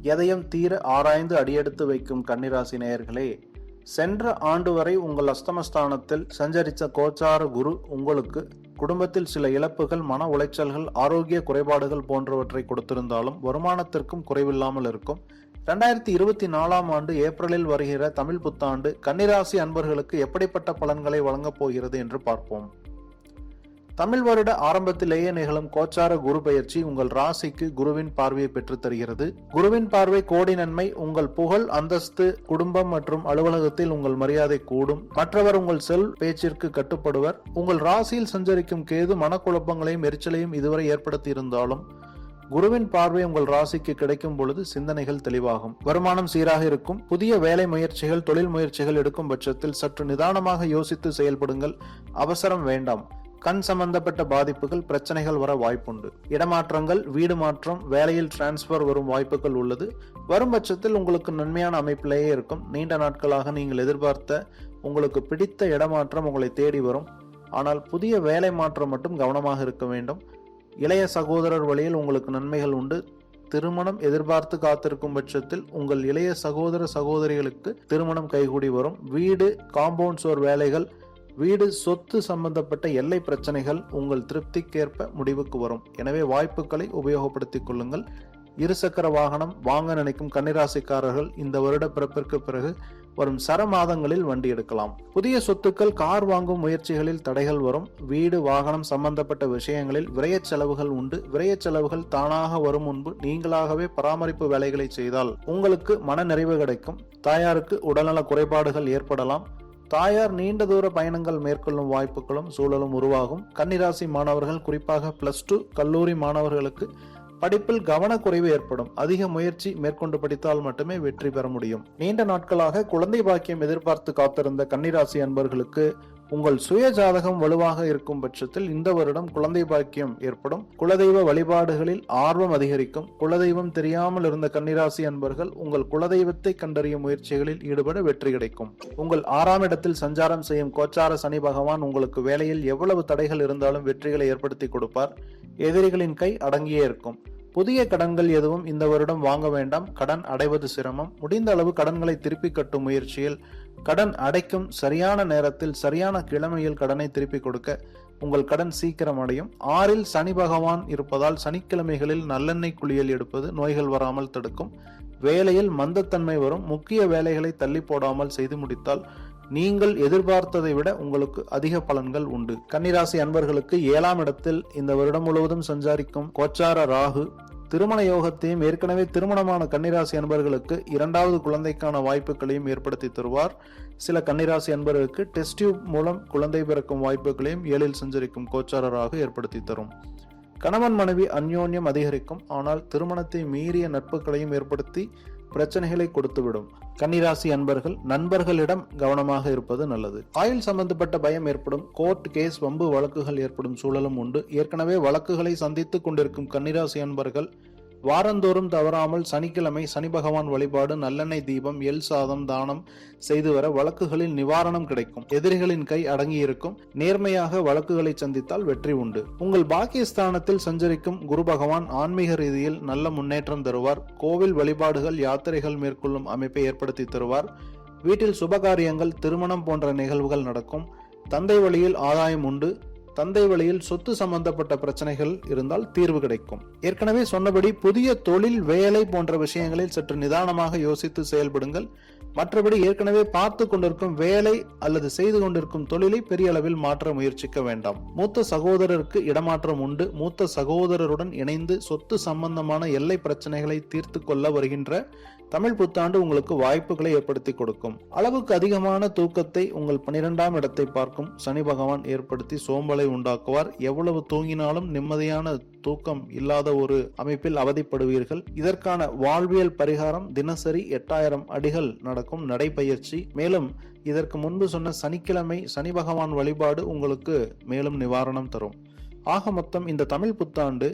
எதையும் தீர ஆராய்ந்து அடியெடுத்து வைக்கும் கன்னிராசி நேயர்களே சென்ற ஆண்டு வரை உங்கள் அஸ்தமஸ்தானத்தில் சஞ்சரித்த கோச்சார குரு உங்களுக்கு குடும்பத்தில் சில இழப்புகள் மன உளைச்சல்கள் ஆரோக்கிய குறைபாடுகள் போன்றவற்றை கொடுத்திருந்தாலும் வருமானத்திற்கும் குறைவில்லாமல் இருக்கும். ரெண்டாயிரத்தி இருபத்தி நாலாம் ஆண்டு ஏப்ரலில் வருகிற தமிழ் புத்தாண்டு கன்னிராசி அன்பர்களுக்கு எப்படிப்பட்ட பலன்களை வழங்கப் போகிறது என்று பார்ப்போம். தமிழ் வருட ஆரம்பத்திலேயே நிகழும் கோச்சார குரு பயிற்சி உங்கள் ராசிக்கு குருவின் பார்வையை பெற்று தருகிறது குருவின் பார்வை கோடி நன்மை உங்கள் புகழ் அந்தஸ்து குடும்பம் மற்றும் அலுவலகத்தில் உங்கள் மரியாதை கூடும். மற்றவர் உங்கள் செல் பேச்சிற்கு கட்டுப்படுவர். உங்கள் ராசியில் சஞ்சரிக்கும் கேது மனக்குழப்பங்களையும் எரிச்சலையும் இதுவரை ஏற்படுத்தி இருந்தாலும் குருவின் பார்வை உங்கள் ராசிக்கு கிடைக்கும் பொழுது சிந்தனைகள் தெளிவாகும். வருமானம் சீராக இருக்கும். புதிய வேலை முயற்சிகள் தொழில் முயற்சிகள் எடுக்கும் பட்சத்தில் சற்று நிதானமாக யோசித்து செயல்படுங்கள். அவசரம் வேண்டாம். கண் சம்பந்தப்பட்ட பாதிப்புகள் பிரச்சனைகள் வர வாய்ப்புண்டு. இடமாற்றங்கள் வீடு மாற்றம் வேலையில் டிரான்ஸ்ஃபர் வரும் வாய்ப்புகள் உள்ளது. வரும் பட்சத்தில் உங்களுக்கு நன்மையான அமைப்பிலேயே இருக்கும். நீண்ட நாட்களாக நீங்கள் எதிர்பார்த்த உங்களுக்கு பிடித்த இடமாற்றம் உங்களை தேடி வரும். ஆனால் புதிய வேலை மாற்றம் மட்டும் கவனமாக இருக்க வேண்டும். இளைய சகோதரர் வழியில் உங்களுக்கு நன்மைகள் உண்டு. திருமணம் எதிர்பார்த்து காத்திருக்கும் பட்சத்தில் உங்கள் இளைய சகோதர சகோதரிகளுக்கு திருமணம் கைகூடி வரும். வீடு காம்பவுண்ட் சோர் வேலைகள் வீடு சொத்து சம்பந்தப்பட்ட எல்லை பிரச்சனைகள் உங்கள் திருப்திக்கேற்ப முடிவுக்கு வரும். எனவே வாய்ப்புகளை உபயோகப்படுத்திக் கொள்ளுங்கள். இருசக்கர வாகனம் வாங்க நினைக்கும் கன்னிராசிக்காரர்கள் இந்த வருட பிறப்பிற்கு பிறகு வரும் சர மாதங்களில் வண்டி எடுக்கலாம். புதிய சொத்துக்கள் கார் வாங்கும் முயற்சிகளில் தடைகள் வரும். வீடு வாகனம் சம்பந்தப்பட்ட விஷயங்களில் விரைய செலவுகள் உண்டு. விரைய செலவுகள் தானாக வரும் முன்பு நீங்களாகவே பராமரிப்பு வேலைகளை செய்தால் உங்களுக்கு மன நிறைவு கிடைக்கும். தாயாருக்கு உடல்நல குறைபாடுகள் ஏற்படலாம். தாயார் நீண்ட தூர பயணங்கள் மேற்கொள்ளும் வாய்ப்புகளும் சூழலும் உருவாகும். கன்னிராசி மாணவர்கள் குறிப்பாக பிளஸ் டூ கல்லூரி மாணவர்களுக்கு படிப்பில் கவனக்குறைவு ஏற்படும். அதிக முயற்சி மேற்கொண்டு படித்தால் மட்டுமே வெற்றி பெற முடியும். நீண்ட நாட்களாக குழந்தை பாக்கியம் எதிர்பார்த்து காத்திருந்த கன்னிராசி அன்பர்களுக்கு உங்கள் சுய ஜாதகம் வலுவாக இருக்கும் பட்சத்தில் இந்த வருடம் குழந்தை பாக்கியம் ஏற்படும். குலதெய்வ வழிபாடுகளில் ஆர்வம் அதிகரிக்கும். குலதெய்வம் தெரியாமல் இருந்த கன்னிராசி அன்பர்கள் உங்கள் குலதெய்வத்தை கண்டறியும் முயற்சிகளில் ஈடுபட வெற்றி கிடைக்கும். உங்கள் ஆறாம் இடத்தில் சஞ்சாரம் செய்யும் கோச்சார சனி பகவான் உங்களுக்கு வேலையில் எவ்வளவு தடைகள் இருந்தாலும் வெற்றிகளை ஏற்படுத்தி கொடுப்பார். எதிரிகளின் கை அடங்கியே இருக்கும். புதிய கடன்கள் எதுவும் இந்த வருடம் வாங்க வேண்டாம். கடன் அடைவது சிரமம். முடிந்த அளவு கடன்களை திருப்பி கட்டும் முயற்சியில் கடன் அடைக்கும் சரியான நேரத்தில் சரியான கிழமையில் கடனை திருப்பி கொடுக்க உங்கள் கடன் சீக்கிரம் அடையும். ஆறில் சனி பகவான் இருப்பதால் சனிக்கிழமைகளில் நல்லெண்ணெய் குளியல் எடுப்பது நோய்கள் வராமல் தடுக்கும். வேலையில் மந்தத்தன்மை வரும். முக்கிய வேலைகளை தள்ளி போடாமல் செய்து முடித்தால் நீங்கள் எதிர்பார்த்ததை விட உங்களுக்கு அதிக பலன்கள் உண்டு. கன்னிராசி அன்பர்களுக்கு ஏழாம் இடத்தில் இந்த வருடம் முழுவதும் சஞ்சாரிக்கும் கோச்சார ராகு திருமண யோகத்தையும் ஏற்கனவே திருமணமான கன்னிராசி அன்பர்களுக்கு இரண்டாவது குழந்தைக்கான வாய்ப்புகளையும் ஏற்படுத்தி தருவார். சில கன்னிராசி அன்பர்களுக்கு டெஸ்ட் டியூப் மூலம் குழந்தை பிறக்கும் வாய்ப்புகளையும் ஏழில் சஞ்சரிக்கும் கோச்சாரராக ஏற்படுத்தி தரும். கணவன் மனைவி அந்யோன்யம் அதிகரிக்கும். ஆனால் திருமணத்தை மீறிய நட்புகளையும் ஏற்படுத்தி பிரச்சனைகளை கொடுத்துவிடும். கன்னிராசி அன்பர்கள் நண்பர்களிடம் கவனமாக இருப்பது நல்லது. ஆயுள் சம்பந்தப்பட்ட பயம் ஏற்படும். கோர்ட் கேஸ் வம்பு வழக்குகள் ஏற்படும் சூழலும் உண்டு. ஏற்கனவே வழக்குகளை சந்தித்துக் கொண்டிருக்கும் கன்னிராசி அன்பர்கள் வாரந்தோறும் தவறாமல் சனிக்கிழமை சனி பகவான் வழிபாடு நல்லெண்ணெய் தீபம் எல் சாதம் தானம் செய்து வர வழக்குகளில் நிவாரணம் கிடைக்கும். எதிரிகளின் கை அடங்கியிருக்கும். நேர்மையாக வழக்குகளை சந்தித்தால் வெற்றி உண்டு. உங்கள் பாக்கியஸ்தானத்தில் சஞ்சரிக்கும் குரு பகவான் ஆன்மீக ரீதியில் நல்ல முன்னேற்றம் தருவார். கோவில் வழிபாடுகள் யாத்திரைகள் மேற்கொள்ளும் அமைப்பை ஏற்படுத்தி தருவார். வீட்டில் சுபகாரியங்கள் திருமணம் போன்ற நிகழ்வுகள் நடக்கும். தந்தை வழியில் ஆதாயம் உண்டு. தந்தை வழியில் சொத்து சம்பந்தப்பட்ட பிரச்சனைகள் இருந்தால் தீர்வு கிடைக்கும். ஏற்கனவே சொன்னபடி புதிய தொழில் வேலை போன்ற விஷயங்களில் சற்று நிதானமாக யோசித்து செயல்படுங்கள். மற்றபடி ஏற்கனவே பார்த்து கொண்டிருக்கும் வேலை அல்லது செய்து கொண்டிருக்கும் தொழிலை பெரிய அளவில் மாற்ற முயற்சிக்க வேண்டாம். மூத்த சகோதரருக்கு இடமாற்றம் உண்டு. மூத்த சகோதரருடன் இணைந்து சொத்து சம்பந்தமான எல்லை பிரச்சனைகளை தீர்த்து கொள்ள வருகின்ற தமிழ் புத்தாண்டு உங்களுக்கு வாய்ப்புகளை ஏற்படுத்தி கொடுக்கும். அளவுக்கு அதிகமான தூக்கத்தை உங்கள் பனிரெண்டாம் இடத்தை பார்க்கும். சனி பகவான் ஏற்படுத்தி சோம்பலை உண்டாக்குவார். எவ்வளவு தூங்கினாலும் நிம்மதியான தூக்கம் இல்லாத ஒரு அமைப்பில் அவதிப்படுவீர்கள். இதற்கான வாழ்வியல் பரிகாரம் தினசரி எட்டாயிரம் அடிகள் நடக்கும் நடைப்பயிற்சி மேலும் இதற்கு முன்பு சொன்ன சனிக்கிழமை சனி பகவான் வழிபாடு உங்களுக்கு மேலும் நிவாரணம் தரும். ஆக மொத்தம் இந்த தமிழ் புத்தாண்டு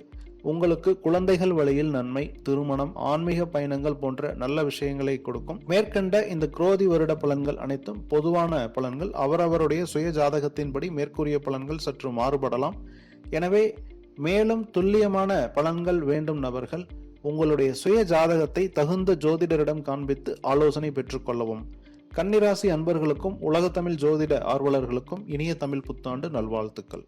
உங்களுக்கு குழந்தைகள் வழியில் நன்மை திருமணம் ஆன்மீக பயணங்கள் போன்ற நல்ல விஷயங்களை கொடுக்கும். மேற்கண்ட இந்த குரோதி வருட பலன்கள் அனைத்தும் பொதுவான பலன்கள். அவரவருடைய சுய ஜாதகத்தின்படி மேற்கூறிய பலன்கள் சற்று மாறுபடலாம். எனவே மேலும் துல்லியமான பலன்கள் வேண்டும் நபர்கள். உங்களுடைய சுய ஜாதகத்தை தகுந்த ஜோதிடரிடம் காண்பித்து ஆலோசனை பெற்றுக்கொள்ளவும் கன்னிராசி அன்பர்களுக்கும் உலகத்தமிழ் ஜோதிட ஆர்வலர்களுக்கும் இனிய தமிழ் புத்தாண்டு நல்வாழ்த்துக்கள்.